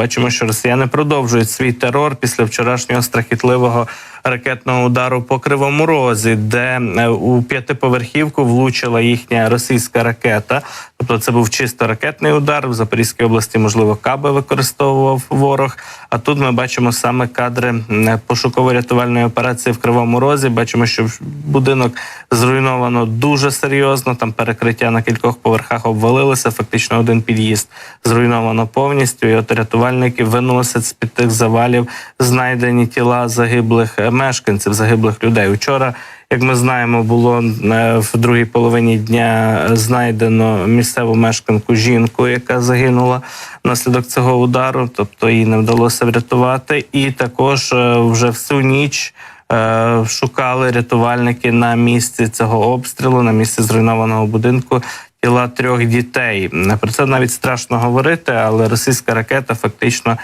бачимо, що росіяни продовжують свій терор після вчорашнього страхітливого ракетного удару по кривому розі, де е, у п'ятиповерхівку влучила їхня російська ракета. Тобто, це був чисто ракетний удар в Запорізькій області. Можливо, каби використовував ворог. А тут ми бачимо саме кадри пошуково-рятувальної операції в Кривому Розі. Бачимо, що будинок зруйновано дуже серйозно. Там перекриття на кількох поверхах обвалилося. Фактично, один під'їзд зруйновано повністю. І от рятувальники виносять з під тих завалів знайдені тіла загиблих мешканців, загиблих людей. Учора, як ми знаємо, було е, в другій половині дня знайдено місцеву мешканку жінку, яка загинула внаслідок цього удару, тобто її не вдалося врятувати. І також е, вже всю ніч. е, Шукали рятувальники на місці цього обстрілу, на місці зруйнованого будинку тіла трьох дітей. Про це навіть страшно говорити, але російська ракета фактично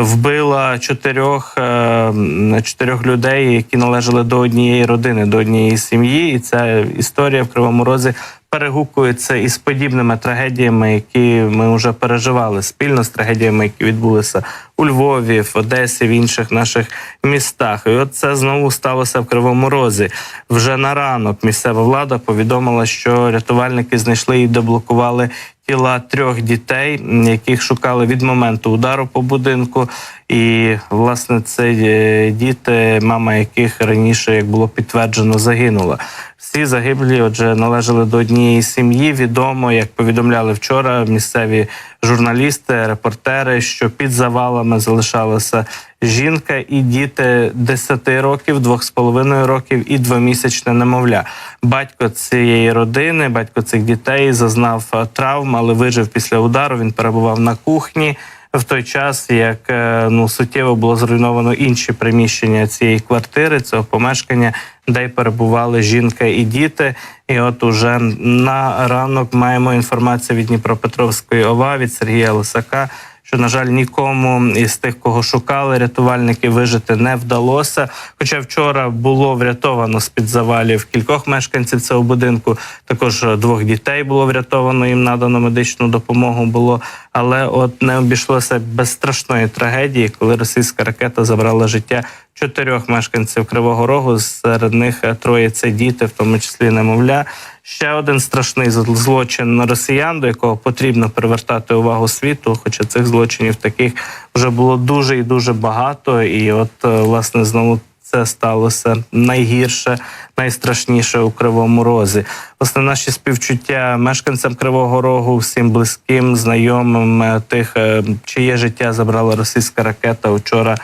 вбила чотирьох, е, чотирьох людей, які належали до однієї родини, до однієї сім'ї. І ця історія в Кривому Розі перегукується із подібними трагедіями, які ми вже переживали спільно з трагедіями, які відбулися у Львові, в Одесі, в інших наших містах. І от це знову сталося в Кривому Розі. Вже на ранок місцева влада повідомила, що рятувальники знайшли і деблокували тіла трьох дітей, яких шукали від моменту удару по будинку. І власне це е, діти, мама яких раніше, як було підтверджено, загинула. Всі загиблі, отже, належали до однієї сім'ї. Відомо, як повідомляли вчора місцеві журналісти, репортери, що під завалами залишалася жінка і діти 10 років, 2,5 років і двомісячне немовля. Батько цієї родини, батько цих дітей зазнав травм, але вижив після удару. Він перебував на кухні. В той час, як е, ну суттєво було зруйновано інші приміщення цієї квартири, цього помешкання, де перебували жінка і діти. І от уже на ранок маємо інформацію від Дніпропетровської ОВА від Сергія Лисака. Що на жаль нікому із тих, кого шукали, рятувальники вижити не вдалося. Хоча вчора було врятовано з під завалів кількох мешканців цього будинку. Також двох дітей було врятовано, їм надано медичну допомогу було. Але от не обійшлося без страшної трагедії, коли російська ракета забрала життя чотирьох мешканців Кривого Рогу. Серед них е, троє це діти, в тому числі немовля. Ще один страшний зл- злочин росіян, до якого потрібно привертати увагу світу. Хоча цих злочинів таких вже було дуже і дуже багато. І от е, власне знову це сталося найгірше, найстрашніше у Кривому Розі. Власне, наші співчуття мешканцям Кривого Рогу, всім близьким, знайомим е, тих, чиє життя забрала російська ракета вчора е,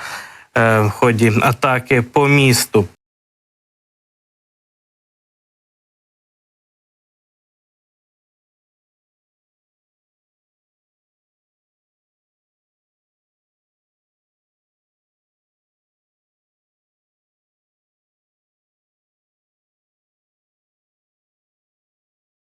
в ході атаки по місту.